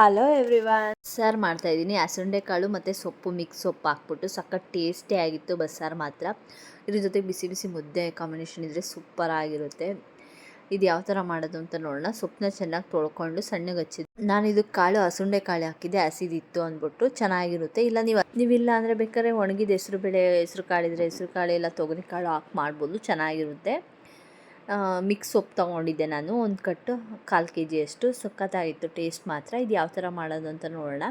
Hello everyone sir ಮಾಡ್ತಾ ಇದ್ದೀನಿ. ಹಸುಂಡೆ ಕಾಳು ಮತ್ತು ಸೊಪ್ಪು ಮಿಕ್ಸ್ ಸೊಪ್ಪು ಹಾಕ್ಬಿಟ್ಟು ಸಖತ್ ಟೇಸ್ಟಿ ಆಗಿತ್ತು ಬಸ್ಸಾರು ಮಾತ್ರ. ಇದ್ರ ಜೊತೆ ಬಿಸಿ ಬಿಸಿ ಮುದ್ದೆ ಕಾಂಬಿನೇಷನ್ ಇದ್ದರೆ ಸೂಪರ್ ಆಗಿರುತ್ತೆ. ಇದು ಯಾವ ಥರ ಮಾಡೋದು ಅಂತ ನೋಡೋಣ ಸೊಪ್ಪನ್ನ ಚೆನ್ನಾಗಿ ತೊಳ್ಕೊಂಡು ಸಣ್ಣಗೆ ಹಚ್ಚಿದ್ದು ನಾನು ಇದು ಕಾಳು, ಹಸುಂಡೆ ಕಾಳು ಹಾಕಿದ್ದೆ, ಹಸಿದಿತ್ತು ಅಂದ್ಬಿಟ್ಟು ಚೆನ್ನಾಗಿರುತ್ತೆ. ಇಲ್ಲ, ನೀವು ನೀವಿಲ್ಲ ಅಂದರೆ ಬೇಕಾದ್ರೆ ಒಣಗಿದ ಹೆಸರು ಬೇಳೆ, ಹೆಸರು ಕಾಳಿದ್ರೆ ಹೆಸರು ಕಾಳು, ಇಲ್ಲ ತೊಗರಿ ಕಾಳು ಹಾಕಿ ಮಾಡ್ಬೋದು, ಚೆನ್ನಾಗಿರುತ್ತೆ. ಮಿಕ್ಸ್ ಸೊಪ್ಪು ತೊಗೊಂಡಿದ್ದೆ ನಾನು. ಒಂದು ಕಟ್ಟು ಕಾಲು ಕೆ ಜಿಯಷ್ಟು ಸಖತ್ತಾಗಿತ್ತು. ಟೇಸ್ಟ್ ಮಾತ್ರ. ಇದು ಯಾವ ಥರ ಮಾಡೋದು ಅಂತ ನೋಡೋಣ.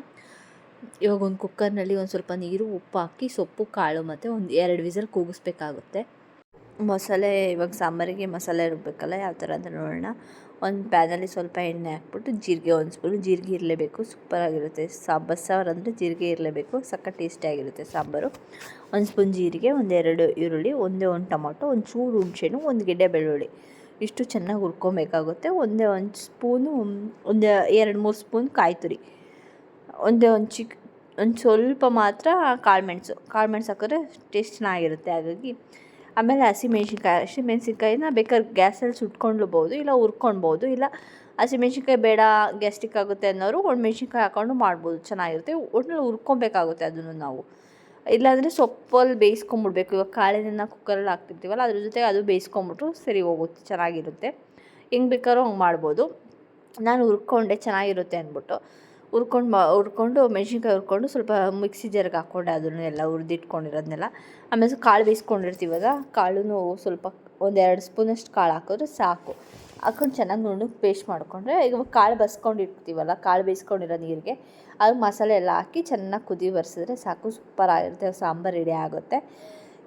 ಇವಾಗ ಒಂದು ಕುಕ್ಕರ್ನಲ್ಲಿ ಒಂದು ಸ್ವಲ್ಪ ನೀರು, ಉಪ್ಪು ಹಾಕಿ ಸೊಪ್ಪು, ಕಾಳು ಮತ್ತು ಒಂದು ಎರಡು ವಿಸಲ್ ಕೂಗಿಸ್ಬೇಕಾಗುತ್ತೆ. ಮಸಾಲೆ, ಇವಾಗ ಸಾಂಬಾರಿಗೆ ಮಸಾಲೆ ರುಬ್ಬೇಕಲ್ಲ, ಯಾವ ಥರ ಅಂತ ನೋಡೋಣ. ಒಂದು ಪ್ಯಾನಲ್ಲಿ ಸ್ವಲ್ಪ ಎಣ್ಣೆ ಹಾಕ್ಬಿಟ್ಟು ಜೀರಿಗೆ ಒಂದು ಸ್ಪೂನು ಜೀರಿಗೆ ಇರಲೇಬೇಕು, ಸೂಪರಾಗಿರುತ್ತೆ. ಸಾಂಬಾರು ಸಾರು ಅಂದರೆ ಜೀರಿಗೆ ಇರಲೇಬೇಕು, ಸಖತ್ ಟೇಸ್ಟಿಯಾಗಿರುತ್ತೆ ಸಾಂಬಾರು. ಒಂದು ಸ್ಪೂನ್ ಜೀರಿಗೆ ಒಂದೆರಡು ಈರುಳ್ಳಿ, ಒಂದೇ ಒಂದು ಟೊಮೊಟೊ, ಒಂದು ಚೂರು ಹುಣ್ಸೆಹಣ್ಣು, ಒಂದು ಗೆಡ್ಡೆ ಬೆಳ್ಳುಳ್ಳಿ. ಇಷ್ಟು ಚೆನ್ನಾಗಿ ಹುರ್ಕೊಬೇಕಾಗುತ್ತೆ. ಒಂದೇ ಒಂದು ಸ್ಪೂನು, ಒಂದು ಎರಡು ಮೂರು ಸ್ಪೂನ್ ಕಾಯಿ ತುರಿ ಒಂದೇ ಒಂದು ಚಿಕ್, ಒಂದು ಸ್ವಲ್ಪ ಮಾತ್ರ ಕಾಳು ಮೆಣಸು. ಕಾಳು ಮೆಣಸು ಹಾಕಿದ್ರೆ ಟೇಸ್ಟ್ ಚೆನ್ನಾಗಿರುತ್ತೆ. ಹಾಗಾಗಿ ಆಮೇಲೆ ಹಸಿಮೆಣ್ಸಿನ್ಕಾಯಿ ಹಸಿಮೆಣ್ಸಿನ್ಕಾಯಿನ ಬೇಕಾದ್ರೆ ಗ್ಯಾಸಲ್ಲಿ ಸುಟ್ಕೊಂಡ್ಲೂಬೋದು, ಇಲ್ಲ ಹುರ್ಕೊಳ್ಬೋದು, ಇಲ್ಲ ಹಸಿಮೆಣ್ಸಿನ್ಕಾಯಿ ಬೇಡ ಗ್ಯಾಸ್ಟಿಕ್ ಆಗುತ್ತೆ ಅನ್ನೋರು ಒಣಮೆಣ್ಸಿನ್ಕಾಯಿ ಹಾಕೊಂಡು ಮಾಡ್ಬೋದು, ಚೆನ್ನಾಗಿರುತ್ತೆ. ಒಟ್ಟಿನಲ್ಲಿ ಹುರ್ಕೊಬೇಕಾಗುತ್ತೆ ಅದನ್ನು ನಾವು. ಇಲ್ಲಾಂದರೆ ಸೊಪ್ಪಲ್ಲಿ ಬೇಯಿಸ್ಕೊಂಬಿಡ್ಬೇಕು. ಇವಾಗ ಕಾಳಿನ ಕುಕ್ಕರಲ್ಲಿ ಹಾಕ್ತಿರ್ತೀವಲ್ಲ, ಅದ್ರ ಜೊತೆ ಅದು ಬೇಯಿಸ್ಕೊಂಬಿಟ್ರು ಸರಿ ಹೋಗುತ್ತೆ, ಚೆನ್ನಾಗಿರುತ್ತೆ. ಹೆಂಗೆ ಬೇಕಾದ್ರೂ ಹಂಗೆ ಮಾಡ್ಬೋದು. ನಾನು ಹುರ್ಕೊಂಡೆ ಚೆನ್ನಾಗಿರುತ್ತೆ ಅಂದ್ಬಿಟ್ಟು. ಹುರ್ಕೊಂಡು ಮಾ, ಹುರ್ಕೊಂಡು ಮೆಣ್ಸಿನ್ಕಾಯಿ ಹುರ್ಕೊಂಡು ಸ್ವಲ್ಪ ಮಿಕ್ಸಿ ಜರ್ಗೆ ಹಾಕ್ಕೊಂಡೆ ಅದನ್ನು ಎಲ್ಲ ಹುರಿದಿಟ್ಕೊಂಡಿರೋದನ್ನೆಲ್ಲ ಆಮೇಲೆ ಕಾಳು ಬೇಯಿಸ್ಕೊಂಡಿರ್ತೀವಲ್ಲ ಕಾಳು ಸ್ವಲ್ಪ ಒಂದೆರಡು ಸ್ಪೂನಷ್ಟು ಕಾಳು ಹಾಕಿದ್ರೆ ಸಾಕು. ಹಾಕೊಂಡು ಚೆನ್ನಾಗಿ ನುಣ್ಣಗೆ ಪೇಸ್ಟ್ ಮಾಡಿಕೊಂಡ್ರೆ ಈಗ ಕಾಳು ಬಸ್ಕೊಂಡಿರ್ತೀವಲ್ಲ, ಕಾಳು ಬೇಯಿಸ್ಕೊಂಡಿರೋ ನೀರಿಗೆ ಅದು ಮಸಾಲೆ ಎಲ್ಲ ಹಾಕಿ ಚೆನ್ನಾಗಿ ಕುದಿ ಬರ್ಸಿದ್ರೆ ಸಾಕು, ಸೂಪರ್ ಆಗಿರುತ್ತೆ, ಸಾಂಬಾರು ರೆಡಿ ಆಗುತ್ತೆ.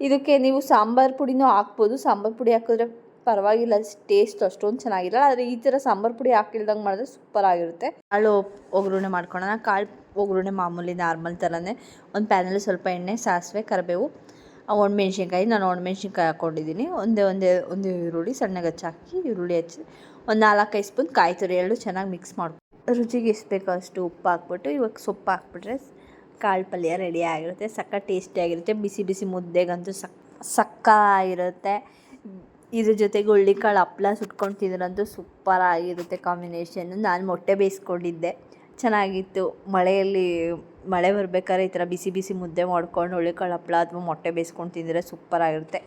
ಇದಕ್ಕೆ ನೀವು ಸಾಂಬಾರು ಪುಡಿನೂ ಹಾಕ್ಬೋದು. ಸಾಂಬಾರು ಪುಡಿ ಹಾಕಿದ್ರೆ ಪರವಾಗಿಲ್ಲ ಟೇಸ್ಟ್ ಅಷ್ಟೊಂದು ಚೆನ್ನಾಗಿರಲ್ಲ, ಆದರೆ ಈ ಥರ ಸಾಂಬಾರು ಪುಡಿ ಹಾಕಿಲ್ದಂಗೆ ಮಾಡಿದ್ರೆ ಸೂಪರ್ ಆಗಿರುತ್ತೆ. ಕಾಳು ಒಗ್ಗರಣೆ ಮಾಡ್ಕೊಳ್ಳೋಣ. ಕಾಳು ಒಗ್ಗರಣೆ ಮಾಮೂಲಿ ನಾರ್ಮಲ್ ಥರನೇ ಒಂದು ಪ್ಯಾನಲ್ಲಿ ಸ್ವಲ್ಪ ಎಣ್ಣೆ, ಸಾಸಿವೆ, ಕರಿಬೇವು ಒಣಮೆಣ್ಸಿನ್ಕಾಯಿ, ನಾನು ಒಣಮೆಣ್ಸಿನ್ಕಾಯಿ ಹಾಕ್ಕೊಂಡಿದ್ದೀನಿ ಒಂದೇ ಒಂದೇ, ಒಂದು ಈರುಳ್ಳಿ ಸಣ್ಣಗೆ ಹಾಕಿ ಈರುಳ್ಳಿ ಹಚ್ಚಿ ಒಂದು ನಾಲ್ಕೈದು ಸ್ಪೂನ್ ಕಾಯಿ ತುರಿ, ಎರಡು ಚೆನ್ನಾಗಿ ಮಿಕ್ಸ್ ಮಾಡಿ ರುಚಿಗೆ ಎಷ್ಟು ಅಷ್ಟು ಉಪ್ಪು ಹಾಕ್ಬಿಟ್ಟು, ಇವಾಗ ಸೊಪ್ಪು ಹಾಕ್ಬಿಟ್ರೆ ಕಾಳು ಪಲ್ಯ ರೆಡಿ ಆಗಿರುತ್ತೆ. ಸಕ್ಕ ಟೇಸ್ಟಿಯಾಗಿರುತ್ತೆ ಬಿಸಿ ಬಿಸಿ ಮುದ್ದೆಗಂತೂ ಸಕ್, ಸಕ್ಕ ಆಗಿರುತ್ತೆ ಇದ್ರ ಜೊತೆಗೆ ಹುಳ್ಳಿಕಾಳು ಹಪ್ಪಳ ಸುಟ್ಕೊಂಡು ತಿಂದ್ರಂತೂ ಸೂಪರ್ ಆಗಿರುತ್ತೆ ಕಾಂಬಿನೇಷನ್ನು ನಾನು ಮೊಟ್ಟೆ ಬೇಯಿಸ್ಕೊಂಡಿದ್ದೆ. ಚೆನ್ನಾಗಿತ್ತು. ಮಳೆಯಲ್ಲಿ ಮಳೆ ಬರ್ಬೇಕಾದ್ರೆ ಈ ಥರ ಬಿಸಿ ಬಿಸಿ ಮುದ್ದೆ ಮಾಡ್ಕೊಂಡು ಹುಳ್ಳಿಕಾಳು ಹಪ್ಪಳ ಅಥವಾ ಮೊಟ್ಟೆ ಬೇಯಿಸ್ಕೊಂಡು ತಿಂದರೆ ಸೂಪರ್ ಆಗಿರುತ್ತೆ.